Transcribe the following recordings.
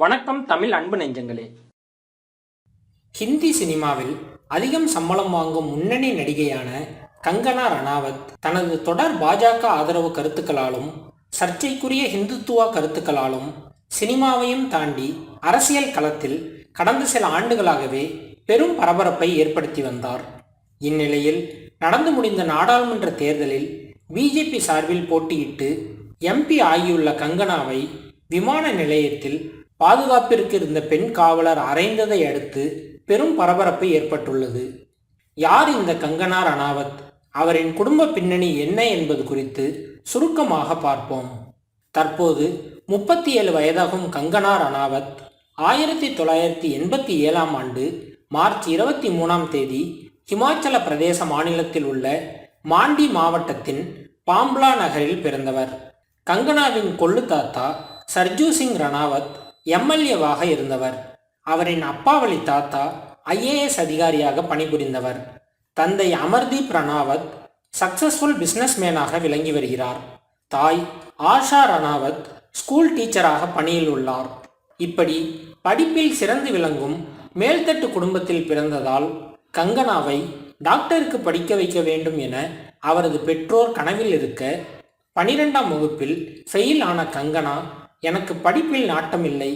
வணக்கம் தமிழ் அன்பு நெஞ்சங்களே. ஹிந்தி சினிமாவில் அதிகம் சம்பளம் வாங்கும் முன்னணி நடிகையான கங்கனா ரணாவத் தனது தொடர் பாஜக ஆதரவு கருத்துக்களாலும் சர்ச்சைக்குரிய ஹிந்துத்துவா கருத்துக்களாலும் சினிமாவையும் தாண்டி அரசியல் களத்தில் கடந்த சில ஆண்டுகளாகவே பெரும் பரபரப்பை ஏற்படுத்தி வந்தார். இந்நிலையில் நடந்து முடிந்த நாடாளுமன்ற தேர்தலில் பிஜேபி சார்பில் போட்டியிட்டு எம்பி ஆகியுள்ள கங்கனாவை விமான நிலையத்தில் பாதுகாப்பிற்கு இருந்த பெண் காவலர் அறைந்ததை அடுத்து பெரும் பரபரப்பு ஏற்பட்டுள்ளது. யார் இந்த கங்கனா ரணாவத் அவரின் குடும்ப பின்னணி என்ன என்பது குறித்து சுருக்கமாக பார்ப்போம். தற்போது முப்பத்தி ஏழு வயதாகும் கங்கனா ரணாவத் ஆயிரத்தி தொள்ளாயிரத்தி எண்பத்தி ஏழாம் ஆண்டு மார்ச் இருபத்தி மூணாம் தேதி ஹிமாச்சல பிரதேச மாநிலத்தில் உள்ள மாண்டி மாவட்டத்தின் பாம்ப்லா நகரில் பிறந்தவர். கங்கனாவின் கொள்ளு தாத்தா சர்ஜூ சிங் ரணாவத் எம்எல்ஏவாக இருந்தவர். அவரின் அப்பாவளி தாத்தா ஐஏஎஸ் அதிகாரியாக பணிபுரிந்தவர். தந்தை அமர்தீப் ரணாவத் சக்சஸ்ஃபுல் பிசினஸ்மேனாக விளங்கி வருகிறார். தாய் ஆஷா ரணாவத் ஸ்கூல் டீச்சராக பணியில் உள்ளார். இப்படி படிப்பில் சிறந்து விளங்கும் மேல்தட்டு குடும்பத்தில் பிறந்ததால் கங்கனாவை டாக்டருக்கு படிக்க வைக்க வேண்டும் என அவரது பெற்றோர் கனவில் இருக்க பனிரெண்டாம் வகுப்பில் ஃபெயில் ஆன கங்கனா எனக்கு படிப்பில் நாட்டமில்லை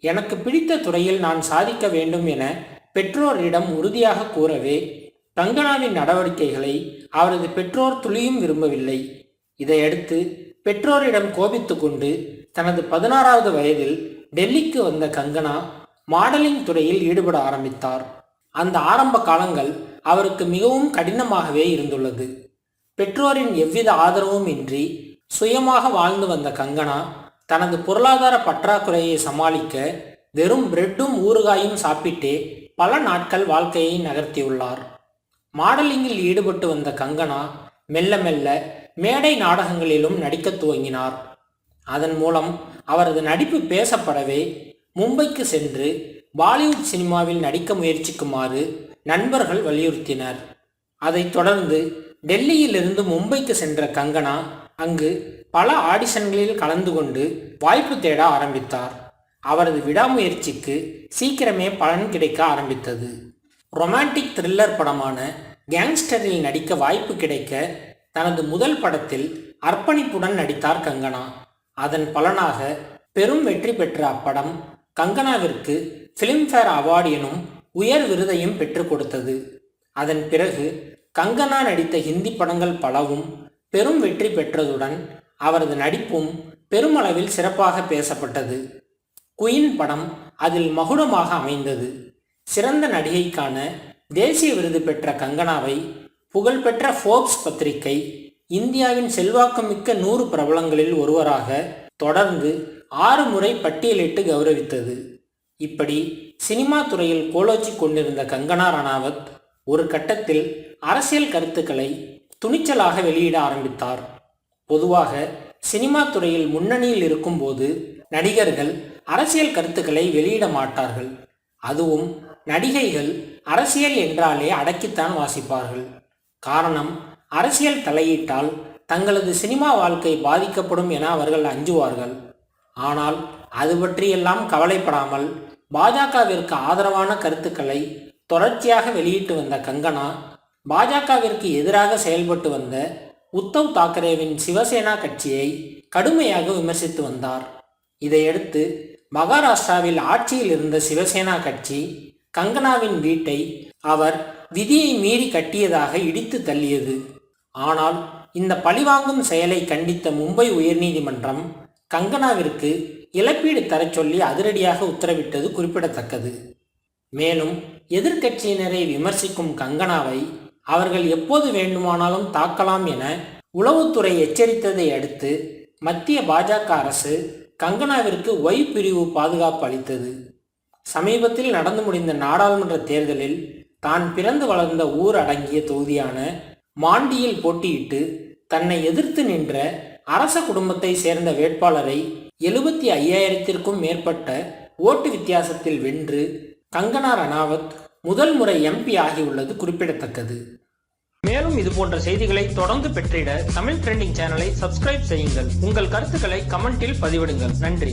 எனக்கு பிடித்த துறையில் நான் சாதிக்க வேண்டும் என பெற்றோரிடம் உறுதியாக கூறவே கங்கனாவின் நடவடிக்கைகளை அவரது பெற்றோர் துளியும் விரும்பவில்லை. இதையடுத்து பெற்றோரிடம் கோபித்து கொண்டு தனது பதினாறாவது வயதில் டெல்லிக்கு வந்த கங்கனா மாடலிங் துறையில் ஈடுபட ஆரம்பித்தார். அந்த ஆரம்ப காலங்கள் அவருக்கு மிகவும் கடினமாகவே இருந்துள்ளது. பெற்றோரின் எவ்வித ஆதரவும் இன்றி சுயமாக வாழ்ந்து வந்த கங்கனா தனது பொருளாதார பற்றாக்குறையை சமாளிக்க வெறும் பிரெட்டும் ஊறுகாயும் சாப்பிட்டே பல நாட்கள் வாழ்க்கையை நகர்த்தியுள்ளார். மாடலிங்கில் ஈடுபட்டு வந்த கங்கனா மெல்ல மெல்ல மேடை நாடகங்களிலும் நடிக்கத் துவங்கினார். அதன் மூலம் அவரது நடிப்பு பேசப்படவே மும்பைக்கு சென்று பாலிவுட் சினிமாவில் நடிக்க முயற்சிக்குமாறு நண்பர்கள் வலியுறுத்தினர். அதைத் தொடர்ந்து டெல்லியிலிருந்து மும்பைக்கு சென்ற கங்கனா அங்கு பல ஆடிஷன்களில் கலந்து கொண்டு வாய்ப்பு தேட ஆரம்பித்தார். அவரது விடாமுயற்சிக்கு சீக்கிரமே பலன் கிடைக்க ஆரம்பித்தது. ரொமான்டிக் த்ரில்லர் படமான கேங்ஸ்டரில் நடிக்க வாய்ப்பு கிடைக்க தனது முதல் படத்தில் அர்ப்பணிப்புடன் நடித்தார் கங்கனா. அதன் பலனாக பெரும் வெற்றி பெற்ற அப்படம் கங்கனாவிற்கு ஃபிலிம்ஃபேர் அவார்டு எனும் உயர் விருதையும் பெற்றுக் கொடுத்தது. அதன் பிறகு கங்கனா நடித்த ஹிந்தி படங்கள் பலவும் பெரும் வெற்றி பெற்றதுடன் அவரது நடிப்பும் பெருமளவில் சிறப்பாக பேசப்பட்டது. குயின் படம் அதில் மகுடமாக அமைந்தது. சிறந்த நடிகைக்கான தேசிய விருது பெற்ற கங்கனாவை புகழ்பெற்ற ஃபோர்ப்ஸ் பத்திரிகை இந்தியாவின் செல்வாக்குமிக்க நூறு பிரபலங்களில் ஒருவராக தொடர்ந்து ஆறு முறை பட்டியலிட்டு கௌரவித்தது. இப்படி சினிமா துறையில் கோலோச்சி கொண்டிருந்த கங்கனா ரணாவத் ஒரு கட்டத்தில் அரசியல் கருத்துக்களை துணிச்சலாக வெளியிட ஆரம்பித்தார். பொதுவாக சினிமா துறையில் முன்னணியில் இருக்கும்போது நடிகர்கள் அரசியல் கருத்துக்களை வெளியிட மாட்டார்கள். அதுவும் நடிகைகள் அரசியல் என்றாலே அடக்கித்தான் வாசிப்பார்கள். காரணம் அரசியல் தலையிட்டால் தங்களது சினிமா வாழ்க்கை பாதிக்கப்படும் என அவர்கள் அஞ்சுவார்கள். ஆனால் அது பற்றியெல்லாம் கவலைப்படாமல் பாஜகவிற்கு ஆதரவான கருத்துக்களை தொடர்ச்சியாக வெளியிட்டு வந்த கங்கனா பாஜகவிற்கு எதிராக செயல்பட்டு வந்த உத்தவ் தாக்கரேவின் சிவசேனா கட்சியை கடுமையாக விமர்சித்து வந்தார். இதையடுத்து மகாராஷ்டிராவில் ஆட்சியில் இருந்த சிவசேனா கட்சி கங்கனாவின் வீட்டை அவர் விதியை மீறி கட்டியதாக இடித்து தள்ளியது. ஆனால் இந்த பழிவாங்கும் செயலை கண்டித்த மும்பை உயர்நீதிமன்றம் கங்கனாவிற்கு இழப்பீடு தரச் சொல்லி அதிரடியாக உத்தரவிட்டது குறிப்பிடத்தக்கது. மேலும் எதிர்க்கட்சியினரை விமர்சிக்கும் கங்கனாவை அவர்கள் எப்போது வேண்டுமானாலும் தாக்கலாம் என உளவுத்துறை எச்சரித்ததை அடுத்து மத்திய பாஜக அரசு கங்கனாவிற்கு ஒய் பிரிவு பாதுகாப்பு அளித்தது. சமீபத்தில் நடந்து முடிந்த நாடாளுமன்ற தேர்தலில் தான் பிறந்து வளர்ந்த ஊர் அடங்கிய தொகுதியான மாண்டியில் போட்டியிட்டு தன்னை எதிர்த்து நின்ற அரச குடும்பத்தை சேர்ந்த வேட்பாளரை எழுபத்தி ஐயாயிரத்திற்கும் மேற்பட்ட ஓட்டு வித்தியாசத்தில் வென்று கங்கனா ரணாவத் முதல் முறை எம்பி ஆகியுள்ளது குறிப்பிடத்தக்கது. மேலும் இது போன்ற செய்திகளை தொடர்ந்து பெற்றிட தமிழ் ட்ரெண்டிங் சேனலை சப்ஸ்கிரைப் செய்யுங்கள். உங்கள் கருத்துக்களை கமெண்டில் பதிவிடுங்கள். நன்றி.